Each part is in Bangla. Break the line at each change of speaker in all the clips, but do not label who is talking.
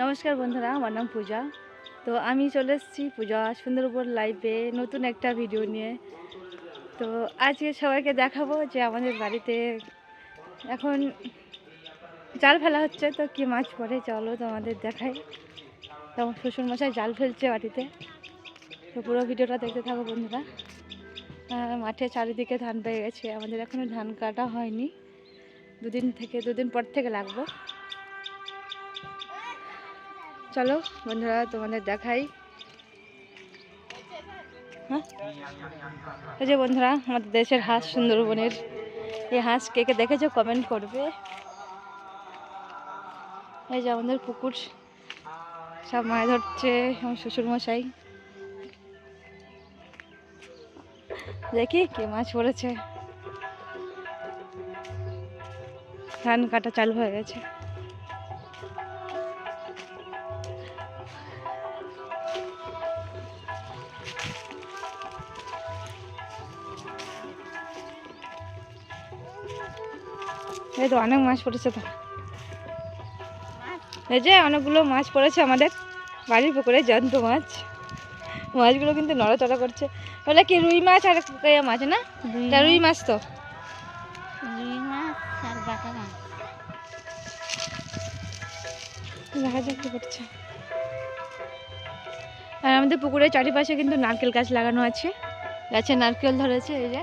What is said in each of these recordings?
নমস্কার বন্ধুরা, আমার নাম পূজা। তো আমি চলে এসেছি পূজা সুন্দরবন লাইভে নতুন একটা ভিডিও নিয়ে। তো আজকে সবাইকে দেখাবো যে আমাদের বাড়িতে এখন জাল ফেলা হচ্ছে, তো কি মাছ পড়ে চলো তোমাদের দেখাই। তো আমার শ্বশুরমশাই জাল ফেলছে বাড়িতে। তো পুরো ভিডিওটা দেখতে থাকো বন্ধুরা। মাঠে চারিদিকে ধান পেয়ে গেছে, আমাদের এখনও ধান কাটা হয়নি। দুদিন থেকে, দুদিন পর থেকে লাগবো। চলো, বন্ধুরা, তোমাদের দেখাই। হ্যাঁ? যে বন্ধুরা, আমাদের দেশের হাঁস, সুন্দরবনের এই হাঁস, কে কে দেখেছ কমেন্ট করবে। এই যে আমাদের পুকুর সব মাছ ধরছে, আমার শ্বশুরমশাই। দেখি কে মাছ পড়েছে ধান কাটা চালু হয়ে গেছে। এই তো অনেক মাছ পড়েছে তো। এই যে অনেকগুলো মাছ পড়েছে আমাদের বাড়ির পুকুরে জ্যান্ত মাছ। মাছগুলো কিন্তু নড়াচড়া করছে। বলে কি রুই মাছ আর কেয়া মাছ না? এটা রুই মাছ তো।
রুই মাছ আর বাটা মাছ
দেখা যাক কি করছে আর আমাদের পুকুরের চারিপাশে কিন্তু নারকেল গাছ লাগানো আছে। গাছে নারকেল ধরেছে এই যে।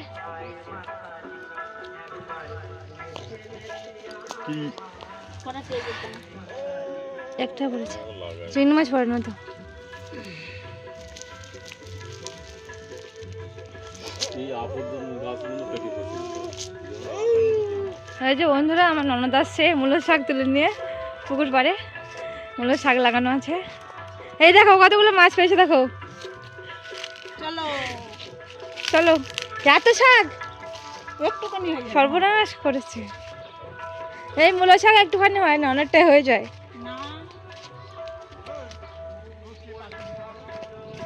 একটা পড়েছে চিংড়ি মাছ পড়ে না তো? এই যে বন্ধুরা আমার ননদ আসছে মূলো শাক তুলে নিয়ে পুকুর পাড়ে। মূলো শাক লাগানো আছে। এই দেখো কতগুলো মাছ পেয়েছে দেখো।
চলো।
চলো এত শাক। সর্বনাশ করেছে। এই মূলো শাক একটুখানি হয় না অনেকটাই হয়ে যায়।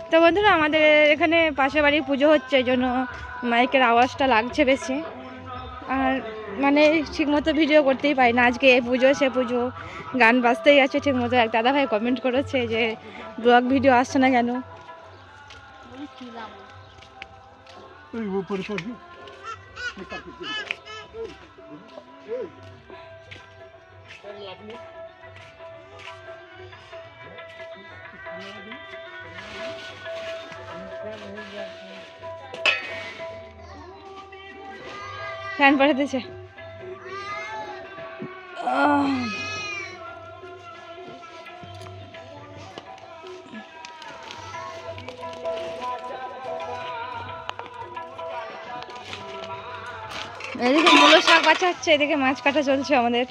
তো বন্ধুরা আমাদের এখানে পাশে বাড়ির পুজো হচ্ছে এই জন্য মাইকের আওয়াজটা লাগছে বেশি। আর মানে ঠিকমতো ভিডিও করতেই পারি না আজকে এ পুজো সে পুজো। গান বাজতেই আছে ঠিকমতো এক দাদা ভাই কমেন্ট করেছে যে ব্লগ ভিডিও আসছে না কেন। ফ্যান পাঠাতেছে আহ। এদিকে মূলো শাক বাছা হচ্ছে এদিকে মাছ কাটা চলছে আমাদের।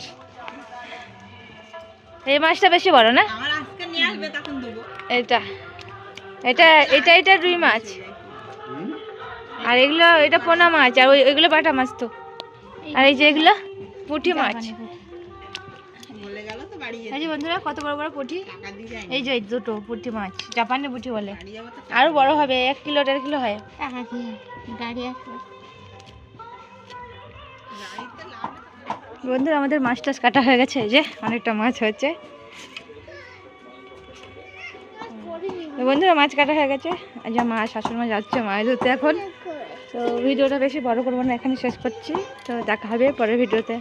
এই মাছটা বেশি বড় না?
আমার আজকে নিয়ে আসবে তখন দেবো।
এটা। এটা এটা এটা রুই মাছ। আর এগুলো এটা পোনা মাছ আর ওই ওইগুলো বাটা মাছ তো। আর এই যে এগুলো পুঁটি মাছ।
বলে গেল তো বাড়ি
এই যে বন্ধুরা কত বড় বড় পুঁটি? এই যে এই দুটো পুঁটি মাছ জাপানি পুঁটি বলে। আরও বড় হবে এক কিলো দেড় কিলো হয়।
গাড়ি আসবে।
বন্ধুরা, আমাদের মাছ টাছ কাটা হয়ে গেছে। এই যে, অনেকটা মাছ হয়েছে বন্ধুরা, মাছ কাটা হয়ে গেছে। যে মা, শাশুড় মা যাচ্ছে মাছ ধরতে এখন। তো ভিডিওটা বেশি বড় করব না, এখানে শেষ করছি। তো দেখা হবে পরের ভিডিওতে।